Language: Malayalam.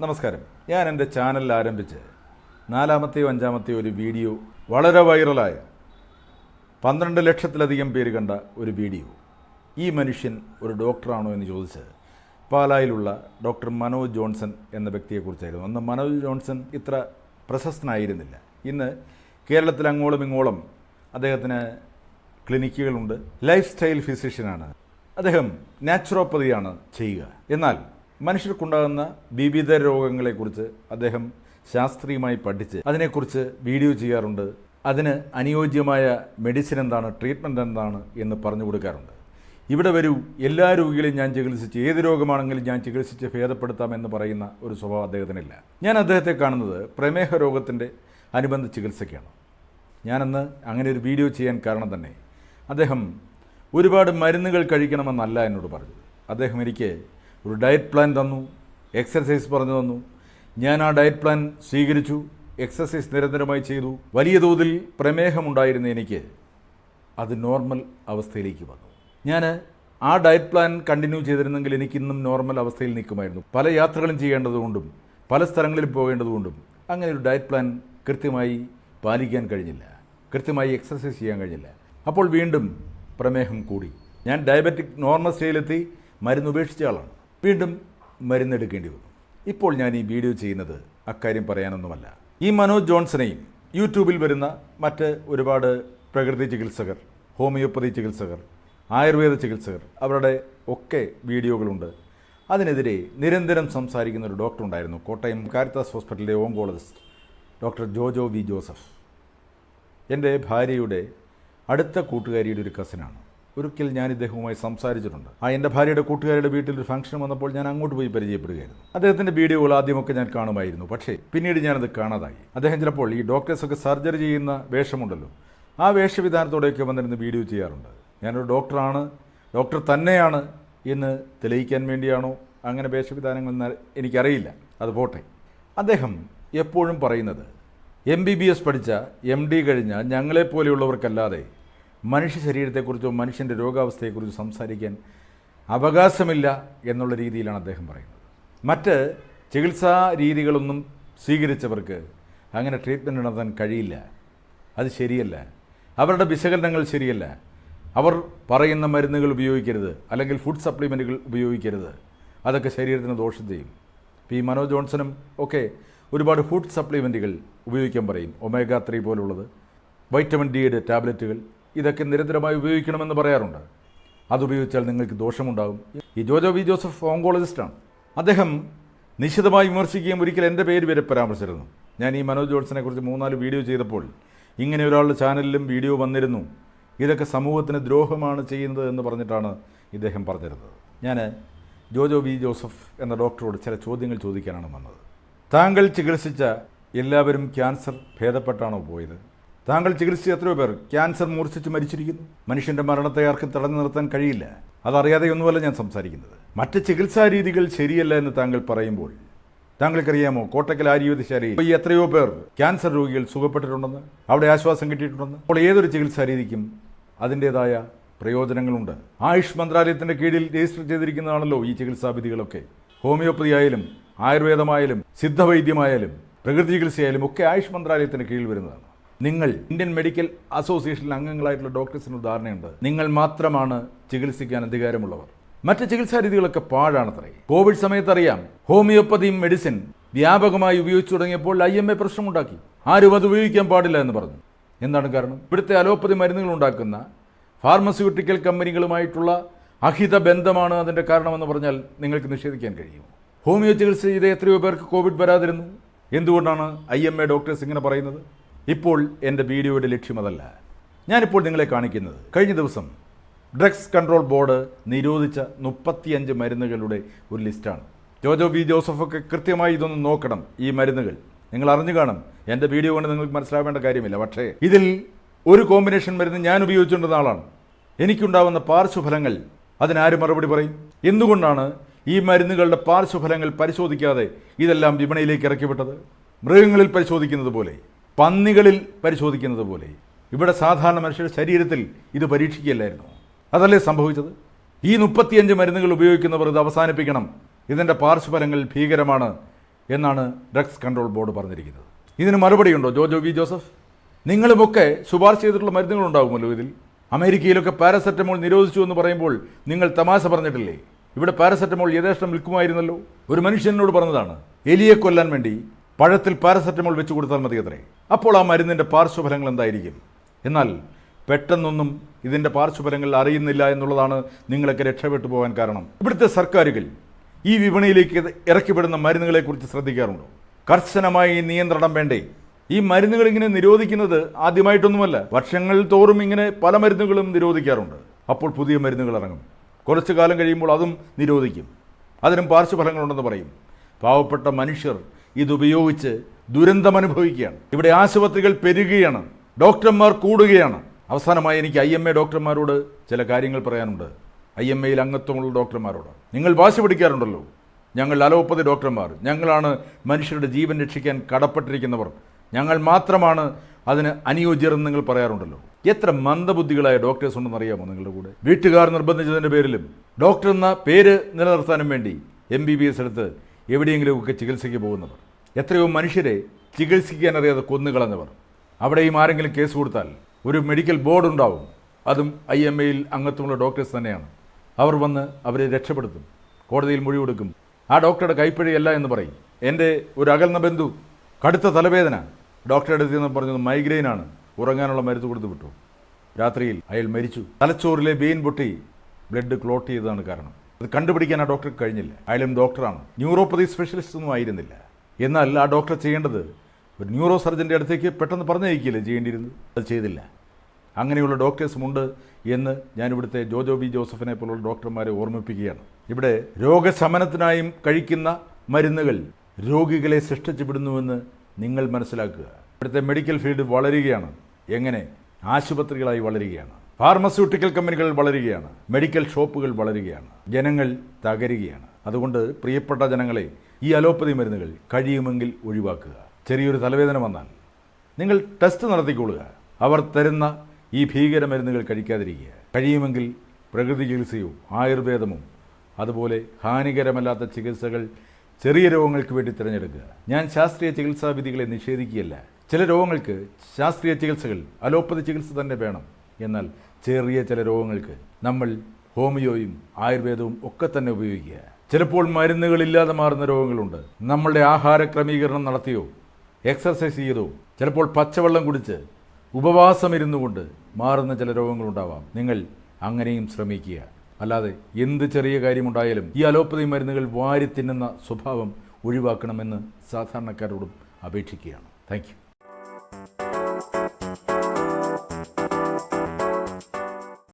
നമസ്കാരം. ഞാൻ എന്റെ ചാനൽ ആരംഭിച്ച് നാലാമത്തെയോ അഞ്ചാമത്തെയോ ഒരു വീഡിയോ വളരെ വൈറലായ പന്ത്രണ്ട് ലക്ഷത്തിലധികം പേര് കണ്ട ഒരു വീഡിയോ. ഈ മനുഷ്യൻ ഒരു ഡോക്ടറാണോ എന്ന് ചോദിച്ച് പാലായിലുള്ള ഡോക്ടർ മനോജ് ജോൺസൺ എന്ന വ്യക്തിയെക്കുറിച്ചായിരുന്നു. അന്ന് മനോജ് ജോൺസൺ ഇത്ര പ്രശസ്തനായിരുന്നില്ല. ഇന്ന് കേരളത്തിൽ അങ്ങോളം ഇങ്ങോളം അദ്ദേഹത്തിന് ക്ലിനിക്കുകളുണ്ട്. Life style ഫിസിഷ്യനാണ്. അദ്ദേഹം നാച്ചുറോപ്പതിയാണ് ചെയ്യുക. എന്നാൽ മനുഷ്യർക്കുണ്ടാകുന്ന വിവിധ രോഗങ്ങളെക്കുറിച്ച് അദ്ദേഹം ശാസ്ത്രീയമായി പഠിച്ച് അതിനെക്കുറിച്ച് വീഡിയോ ചെയ്യാറുണ്ട്. അതിന് അനുയോജ്യമായ മെഡിസിൻ എന്താണ് ട്രീറ്റ്മെന്റ് എന്താണ് എന്ന് പറഞ്ഞു കൊടുക്കാറുണ്ട്. ഇവിടെ വരൂ എല്ലാ രോഗികളെയും ഞാൻ ചികിത്സിച്ച് ഏത് രോഗമാണെങ്കിലും ഞാൻ ചികിത്സിച്ച് ഭേദപ്പെടുത്താം എന്ന് പറയുന്ന ഒരു സ്വഭാവം അദ്ദേഹത്തിനില്ല. ഞാൻ അദ്ദേഹത്തെ കാണുന്നത് പ്രമേഹ രോഗത്തിന്റെ അനുബന്ധ ചികിത്സയ്ക്കാണ്. ഞാനന്ന് അങ്ങനെ ഒരു വീഡിയോ ചെയ്യാൻ കാരണം തന്നെ അദ്ദേഹം ഒരുപാട് മരുന്നുകൾ കഴിക്കണമെന്നല്ല എന്നോട് പറഞ്ഞത്. അദ്ദേഹം എനിക്ക് ഒരു ഡയറ്റ് പ്ലാൻ തന്നു എക്സർസൈസ് പറഞ്ഞു തന്നു. ഞാൻ ആ ഡയറ്റ് പ്ലാൻ സ്വീകരിച്ചു എക്സസൈസ് നിരന്തരമായി ചെയ്തു. വലിയ തോതിൽ പ്രമേഹമുണ്ടായിരുന്ന എനിക്ക്. അത് നോർമൽ അവസ്ഥയിലേക്ക് വന്നു. ഞാൻ ആ ഡയറ്റ് പ്ലാൻ കണ്ടിന്യൂ ചെയ്തിരുന്നെങ്കിൽ എനിക്കിന്നും നോർമൽ അവസ്ഥയിൽ നിൽക്കുമായിരുന്നു. പല യാത്രകളും ചെയ്യേണ്ടതുകൊണ്ടും പല സ്ഥലങ്ങളിൽ പോകേണ്ടതുകൊണ്ടും അങ്ങനെ ഒരു ഡയറ്റ് പ്ലാൻ കൃത്യമായി പാലിക്കാൻ കഴിഞ്ഞില്ല. കൃത്യമായി എക്സസൈസ് ചെയ്യാൻ കഴിഞ്ഞില്ല. അപ്പോൾ വീണ്ടും പ്രമേഹം കൂടി. ഞാൻ ഡയബറ്റിക് നോർമൽ സ്റ്റേജിലെത്തി മരുന്ന് ഉപേക്ഷിച്ച ആളാണ്. വീണ്ടും മരുന്നെടുക്കേണ്ടി വന്നു. ഇപ്പോൾ ഞാൻ ഈ വീഡിയോ ചെയ്യുന്നത് അക്കാര്യം പറയാനൊന്നുമല്ല. ഈ മനോജ് ജോൺസനെയും യൂട്യൂബിൽ വരുന്ന മറ്റ് ഒരുപാട് പ്രകൃതി ചികിത്സകർ ഹോമിയോപ്പതി ചികിത്സകർ ആയുർവേദ ചികിത്സകർ അവരുടെ ഒക്കെ വീഡിയോകളുണ്ട്. അതിനെതിരെ നിരന്തരം സംസാരിക്കുന്ന ഒരു ഡോക്ടർ ഉണ്ടായിരുന്നു. കോട്ടയം കാരിത്താസ് ഹോസ്പിറ്റലിലെ oncologist doctor Jojo V Joseph. എന്റെ ഭാര്യയുടെ അടുത്ത കൂട്ടുകാരിയുടെ ഒരു കസിനാണ്. ഒരിക്കൽ ഞാൻ ഇദ്ദേഹവുമായി സംസാരിച്ചിട്ടുണ്ട്. ആ എന്റെ ഭാര്യയുടെ കൂട്ടുകാരുടെ വീട്ടിൽ ഒരു ഫംഗ്ഷൻ വന്നപ്പോൾ ഞാൻ അങ്ങോട്ട് പോയി പരിചയപ്പെടുകയായിരുന്നു. അദ്ദേഹത്തിന്റെ വീഡിയോകൾ ആദ്യമൊക്കെ ഞാൻ കാണുമായിരുന്നു. പക്ഷേ പിന്നീട് ഞാനത് കാണാതായി. അദ്ദേഹം ചിലപ്പോൾ ഈ ഡോക്ടേഴ്സൊക്കെ സർജറി ചെയ്യുന്ന വേഷമുണ്ടല്ലോ. ആ വേഷവിധാനത്തോടെയൊക്കെ വന്നിരുന്ന് വീഡിയോ ചെയ്യാറുണ്ട്. ഞാനൊരു ഡോക്ടറാണ് ഡോക്ടർ തന്നെയാണ് എന്ന് തെളിയിക്കാൻ വേണ്ടിയാണോ അങ്ങനെ വേഷവിധാനങ്ങൾ എനിക്കറിയില്ല. അത് പോട്ടെ. അദ്ദേഹം എപ്പോഴും പറയുന്നത് എം ബി ബി എസ് പഠിച്ച എം ഡി കഴിഞ്ഞ ഞങ്ങളെപ്പോലെയുള്ളവർക്കല്ലാതെ മനുഷ്യ ശരീരത്തെക്കുറിച്ചോ മനുഷ്യന്റെ രോഗാവസ്ഥയെക്കുറിച്ചോ സംസാരിക്കാൻ അവകാശമില്ല എന്നുള്ള രീതിയിലാണ് അദ്ദേഹം പറയുന്നത്. മറ്റ് ചികിത്സാ രീതികളൊന്നും സ്വീകരിച്ചവർക്ക് അങ്ങനെ ട്രീറ്റ്മെന്റ് നടത്താൻ കഴിയില്ല. അത് ശരിയല്ല. അവരുടെ വിശകലനങ്ങൾ ശരിയല്ല. അവർ പറയുന്ന മരുന്നുകൾ ഉപയോഗിക്കരുത്. അല്ലെങ്കിൽ ഫുഡ് സപ്ലിമെന്റുകൾ ഉപയോഗിക്കരുത്. അതൊക്കെ ശരീരത്തിന് ദോഷം ചെയ്യും. ഈ മനോജ് ജോൺസണും ഒക്കെ ഒരുപാട് ഫുഡ് സപ്ലിമെന്റുകൾ ഉപയോഗിക്കാൻ പറയും. Omega three പോലുള്ളത്. വൈറ്റമിൻ ഡിയുടെ ടാബ്ലറ്റുകൾ ഇതൊക്കെ നിരന്തരമായി ഉപയോഗിക്കണമെന്ന് പറയാറുണ്ട്. അതുപയോഗിച്ചാൽ നിങ്ങൾക്ക് ദോഷമുണ്ടാകും. ഈ ജോജോ വി ജോസഫ് ഓങ്കോളജിസ്റ്റാണ് അദ്ദേഹം നിശിതമായി വിമർശിക്കുകയും ഒരിക്കൽ എന്റെ പേര് വരെ പരാമർശിച്ചിരുന്നു. ഞാൻ ഈ മനോജ് ജോൺസനെ കുറിച്ച് മൂന്നാൽ വീഡിയോ ചെയ്തപ്പോൾ ഇങ്ങനെ ഒരാളുടെ ചാനലിലും വീഡിയോ വന്നിരുന്നു. ഇതൊക്കെ സമൂഹത്തിന് ദ്രോഹമാണ് ചെയ്യുന്നത് എന്ന് പറഞ്ഞിട്ടാണ് ഇദ്ദേഹം പറഞ്ഞിരുന്നത്. ഞാൻ ജോജോ വി ജോസഫ് എന്ന ഡോക്ടറോട് ചില ചോദ്യങ്ങൾ ചോദിക്കാനാണ് വന്നത്. താങ്കൾ ചികിത്സിച്ച എല്ലാവരും ക്യാൻസർ ഭേദപ്പെട്ടാണോ പോയത്? താങ്കൾ ചികിത്സിച്ച എത്രയോ പേർ ക്യാൻസർ മൂർച്ഛിച്ച് മരിച്ചിരിക്കുന്നു. മനുഷ്യന്റെ മരണത്തെ ആർക്കും തടഞ്ഞു നിർത്താൻ കഴിയില്ല. അതറിയാതെയൊന്നുമല്ല ഞാൻ സംസാരിക്കുന്നത്. മറ്റ് ചികിത്സാ രീതികൾ ശരിയല്ല എന്ന് താങ്കൾ പറയുമ്പോൾ താങ്കൾക്കറിയാമോ? കോട്ടക്കൽ ആര്യവൈദ്യശാലയിൽ ഈ എത്രയോ പേർ ക്യാൻസർ രോഗികൾ സുഖപ്പെട്ടിട്ടുണ്ടെന്ന് അവിടെ ആശ്വാസം കിട്ടിയിട്ടുണ്ടെന്ന്. അപ്പോൾ ഏതൊരു ചികിത്സാ രീതിക്കും അതിന്റേതായ പ്രയോജനങ്ങളുണ്ട്. ആയുഷ് മന്ത്രാലയത്തിന്റെ കീഴിൽ രജിസ്റ്റർ ചെയ്തിരിക്കുന്നതാണല്ലോ ഈ ചികിത്സാ വിധികളൊക്കെ ഹോമിയോപ്പതി ആയാലും ആയുർവേദമായാലും സിദ്ധവൈദ്യമായാലും പ്രകൃതി ചികിത്സയായാലും ഒക്കെ ആയുഷ് മന്ത്രാലയത്തിന്റെ കീഴിൽ വരുന്നതാണ്. നിങ്ങൾ ഇന്ത്യൻ മെഡിക്കൽ അസോസിയേഷനിൽ അംഗങ്ങളായിട്ടുള്ള ഡോക്ടേഴ്സിന് ഉദാഹരണയുണ്ട് നിങ്ങൾ മാത്രമാണ് ചികിത്സിക്കാൻ അധികാരമുള്ളവർ. മറ്റ് ചികിത്സാ രീതികളൊക്കെ പാഴാണത്രേ. കോവിഡ് സമയത്ത് അറിയാം ഹോമിയോപ്പതി മെഡിസിൻ വ്യാപകമായി ഉപയോഗിച്ചു തുടങ്ങിയപ്പോൾ ഐ എം എ പ്രശ്നമുണ്ടാക്കി. ആരും അത് ഉപയോഗിക്കാൻ പാടില്ല എന്ന് പറഞ്ഞു. എന്താണ് കാരണം? ഇവിടുത്തെ അലോപ്പതി മരുന്നുകൾ ഉണ്ടാക്കുന്ന ഫാർമസ്യൂട്ടിക്കൽ കമ്പനികളുമായിട്ടുള്ള അഹിത ബന്ധമാണ് അതിന്റെ കാരണമെന്ന് പറഞ്ഞാൽ നിങ്ങൾക്ക് നിഷേധിക്കാൻ കഴിയും ഹോമിയോ ചികിത്സ ചെയ്ത എത്രയോ പേർക്ക് കോവിഡ് വരാതിരുന്നു. എന്തുകൊണ്ടാണ് ഐ എം എ ഡോക്ടേഴ്സ് ഇങ്ങനെ പറയുന്നത്? ഇപ്പോൾ എന്റെ വീഡിയോയുടെ ലക്ഷ്യം അതല്ല ഞാനിപ്പോൾ നിങ്ങളെ കാണിക്കുന്നത്. കഴിഞ്ഞ ദിവസം ഡ്രഗ്സ് കൺട്രോൾ ബോർഡ് നിരോധിച്ച മുപ്പത്തിയഞ്ച് മരുന്നുകളുടെ ഒരു ലിസ്റ്റാണ്. ജോജോ വി ജോസഫൊക്കെ കൃത്യമായി ഇതൊന്ന് നോക്കണം ഈ മരുന്നുകൾ. നിങ്ങൾ അറിഞ്ഞു കാണും. എന്റെ വീഡിയോ കൊണ്ട് നിങ്ങൾക്ക് മനസ്സിലാവേണ്ട കാര്യമില്ല. പക്ഷേ ഇതിൽ ഒരു കോമ്പിനേഷൻ മരുന്ന് ഞാൻ ഉപയോഗിച്ചുകൊണ്ടിരുന്ന ആളാണ്. എനിക്കുണ്ടാവുന്ന പാർശ്വഫലങ്ങൾ അതിനാരും മറുപടി പറയും. എന്തുകൊണ്ടാണ് ഈ മരുന്നുകളുടെ പാർശ്വഫലങ്ങൾ പരിശോധിക്കാതെ ഇതെല്ലാം വിപണിയിലേക്ക് ഇറക്കിവിട്ടത്? മൃഗങ്ങളിൽ പരിശോധിക്കുന്നത് പോലെ. പന്നികളിൽ പരിശോധിക്കുന്നത് പോലെ. ഇവിടെ സാധാരണ മനുഷ്യരുടെ ശരീരത്തിൽ ഇത് പരീക്ഷിക്കുകയല്ലായിരുന്നു. അതല്ലേ സംഭവിച്ചത്? ഈ മുപ്പത്തിയഞ്ച് മരുന്നുകൾ ഉപയോഗിക്കുന്നവർ ഇത് അവസാനിപ്പിക്കണം. ഇതിന്റെ പാർശ്വഫലങ്ങൾ ഭീകരമാണ് എന്നാണ് ഡ്രഗ്സ് കൺട്രോൾ ബോർഡ് പറഞ്ഞിരിക്കുന്നത്. ഇതിന് മറുപടിയുണ്ടോ ജോജോ വി ജോസഫ്? നിങ്ങളുമൊക്കെ ശുപാർശ ചെയ്തിട്ടുള്ള മരുന്നുകൾ ഉണ്ടാകുമല്ലോ ഇതിൽ? അമേരിക്കയിലൊക്കെ പാരസെറ്റമോൾ നിരോധിച്ചു എന്ന് പറയുമ്പോൾ നിങ്ങൾ തമാശ പറഞ്ഞിട്ടില്ലേ? ഇവിടെ പാരസെറ്റമോൾ യഥേഷ്ടം വിൽക്കുമായിരുന്നല്ലോ. ഒരു മനുഷ്യനോട് പറഞ്ഞതാണ് എലിയെ കൊല്ലാൻ വേണ്ടി പഴത്തിൽ പാരസെറ്റമോൾ വെച്ച് കൊടുത്താൽ മതി അത്രേ. അപ്പോൾ ആ മരുന്നിന്റെ പാർശ്വഫലങ്ങൾ എന്തായിരിക്കും? എന്നാൽ പെട്ടെന്നൊന്നും ഇതിന്റെ പാർശ്വഫലങ്ങൾ അറിയുന്നില്ല എന്നുള്ളതാണ് നിങ്ങളൊക്കെ രക്ഷപ്പെട്ടു പോകാൻ കാരണം. ഇവിടുത്തെ സർക്കാരുകൾ ഈ വിപണിയിലേക്ക് ഇറക്കിപ്പെടുന്ന മരുന്നുകളെക്കുറിച്ച് ശ്രദ്ധിക്കാറുണ്ടോ? കർശനമായി നിയന്ത്രണം വേണ്ടേ? ഈ മരുന്നുകൾ ഇങ്ങനെ നിരോധിക്കുന്നത് ആദ്യമായിട്ടൊന്നുമല്ല. വർഷങ്ങൾ തോറും ഇങ്ങനെ പല മരുന്നുകളും നിരോധിക്കാറുണ്ട്. അപ്പോൾ പുതിയ മരുന്നുകൾ ഇറങ്ങും. കുറച്ചു കാലം കഴിയുമ്പോൾ അതും നിരോധിക്കും. അതിനും പാർശ്വഫലങ്ങളുണ്ടെന്ന് പറയും. പാവപ്പെട്ട മനുഷ്യർ ഇതുപയോഗിച്ച് ദുരന്തമനുഭവിക്കുകയാണ്. ഇവിടെ ആശുപത്രികൾ പെരുകുകയാണ്. ഡോക്ടർമാർ കൂടുകയാണ്. അവസാനമായി എനിക്ക് ഐ എം എ ഡോക്ടർമാരോട് ചില കാര്യങ്ങൾ പറയാനുണ്ട്. ഐ എം എയിൽ അംഗത്വമുള്ള ഡോക്ടർമാരോട്. നിങ്ങൾ വാശി പിടിക്കാറുണ്ടല്ലോ. ഞങ്ങൾ അലോപ്പതി ഡോക്ടർമാർ. ഞങ്ങളാണ് മനുഷ്യരുടെ ജീവൻ രക്ഷിക്കാൻ കടപ്പെട്ടിരിക്കുന്നവർ. ഞങ്ങൾ മാത്രമാണ് അതിന് അനുയോജ്യരെന്ന് നിങ്ങൾ പറയാറുണ്ടല്ലോ. എത്ര മന്ദബുദ്ധികളായ ഡോക്ടേഴ്സ് ഉണ്ടെന്ന് അറിയാമോ നിങ്ങളുടെ കൂടെ? വീട്ടുകാർ നിർബന്ധിച്ചതിന്റെ പേരിലും. ഡോക്ടർ എന്ന പേര് നിലനിർത്താനും വേണ്ടി എം ബി ബി എസ് എടുത്ത് എവിടെയെങ്കിലുമൊക്കെ ചികിത്സയ്ക്ക് പോകുന്നവർ. എത്രയോ മനുഷ്യരെ ചികിത്സിക്കാനറിയാതെ കൊന്നുകളഞ്ഞവർ. അവിടെയും ആരെങ്കിലും കേസ് കൊടുത്താൽ ഒരു മെഡിക്കൽ ബോർഡ് ഉണ്ടാവും. അതും ഐ എം എയിൽ അംഗത്വമുള്ള ഡോക്ടേഴ്സ് തന്നെയാണ്. അവർ വന്ന് അവരെ രക്ഷപ്പെടുത്തും. കോടതിയിൽ മൊഴി കൊടുക്കും. ആ ഡോക്ടറുടെ കൈപ്പിഴയല്ല എന്ന് പറയും. എന്റെ ഒരു അകൽന്ന ബന്ധു കടുത്ത തലവേദന. ഡോക്ടറുടെ അടുത്ത് നിന്ന് പറഞ്ഞത് മൈഗ്രെയിനാണ് ഉറങ്ങാനുള്ള മരുന്ന് കൊടുത്തു വിട്ടു. രാത്രിയിൽ അയാൾ മരിച്ചു. തലച്ചോറിലെ വെയിൻ പൊട്ടി ബ്ലഡ് ക്ലോട്ട് ചെയ്തതാണ് കാരണം. അത് കണ്ടുപിടിക്കാൻ ആ ഡോക്ടർക്ക് കഴിഞ്ഞില്ല. അയാളും ഡോക്ടറാണ്. ന്യൂറോപ്പതി സ്പെഷ്യലിസ്റ്റ് ഒന്നും ആയിരുന്നില്ല. എന്നാൽ ആ ഡോക്ടർ ചെയ്യേണ്ടത് ഒരു ന്യൂറോ സർജന്റെ അടുത്തേക്ക് പെട്ടെന്ന് പറഞ്ഞയക്കില്ലേ ചെയ്യേണ്ടിയിരുന്നത്? അത് ചെയ്തില്ല. അങ്ങനെയുള്ള ഡോക്ടേഴ്സുമുണ്ട് എന്ന് ഞാൻ ഇവിടുത്തെ ജോജോ ബി ജോസഫിനെ പോലുള്ള ഡോക്ടർമാരെ ഓർമ്മിപ്പിക്കുകയാണ്. ഇവിടെ രോഗശമനത്തിനായും കഴിക്കുന്ന മരുന്നുകൾ രോഗികളെ സൃഷ്ടിച്ചു വിടുന്നുവെന്ന് നിങ്ങൾ മനസ്സിലാക്കുക. ഇവിടുത്തെ മെഡിക്കൽ ഫീൽഡ് വളരുകയാണ്. എങ്ങനെ? ആശുപത്രികളായി വളരുകയാണ്. ഫാർമസ്യൂട്ടിക്കൽ കമ്പനികൾ വളരുകയാണ്. മെഡിക്കൽ ഷോപ്പുകൾ വളരുകയാണ്. ജനങ്ങൾ തകരുകയാണ്. അതുകൊണ്ട് പ്രിയപ്പെട്ട ജനങ്ങളെ ഈ അലോപ്പതി മരുന്നുകൾ കഴിയുമെങ്കിൽ ഒഴിവാക്കുക. ചെറിയൊരു തലവേദന വന്നാൽ നിങ്ങൾ ടെസ്റ്റ് നടത്തിക്കൊള്ളുക. അവർ തരുന്ന ഈ ഭീകര മരുന്നുകൾ കഴിക്കാതിരിക്കുക. കഴിയുമെങ്കിൽ പ്രകൃതി ചികിത്സയും ആയുർവേദമോ അതുപോലെ ഹാനികരമല്ലാത്ത ചികിത്സകൾ ചെറിയ രോഗങ്ങൾക്ക് വേണ്ടി തിരഞ്ഞെടുക്കുക. ഞാൻ ശാസ്ത്രീയ ചികിത്സാ വിധികളെ നിഷേധിക്കുകയല്ല. ചില രോഗങ്ങൾക്ക് ശാസ്ത്രീയ ചികിത്സകൾ അലോപ്പതി ചികിത്സ തന്നെ വേണം. എന്നാൽ ചെറിയ ചില രോഗങ്ങൾക്ക് നമ്മൾ ഹോമിയോയും ആയുർവേദവും ഒക്കെ തന്നെ ഉപയോഗിക്കുക. ചിലപ്പോൾ മരുന്നുകളില്ലാതെ മാറുന്ന രോഗങ്ങളുണ്ട്. നമ്മളുടെ ആഹാര ക്രമീകരണം നടത്തിയോ? എക്സർസൈസ് ചെയ്തോ? ചിലപ്പോൾ പച്ചവെള്ളം കുടിച്ച് ഉപവാസം ഇരുന്നു കൊണ്ട് മാറുന്ന ചില രോഗങ്ങളുണ്ടാവാം. നിങ്ങൾ അങ്ങനെയും ശ്രമിക്കുക. അല്ലാതെ എന്ത് ചെറിയ കാര്യമുണ്ടായാലും ഈ അലോപ്പതി മരുന്നുകൾ വാരി തിന്നുന്ന സ്വഭാവം ഒഴിവാക്കണമെന്ന് സാധാരണക്കാരോടും അപേക്ഷിക്കുകയാണ്. താങ്ക്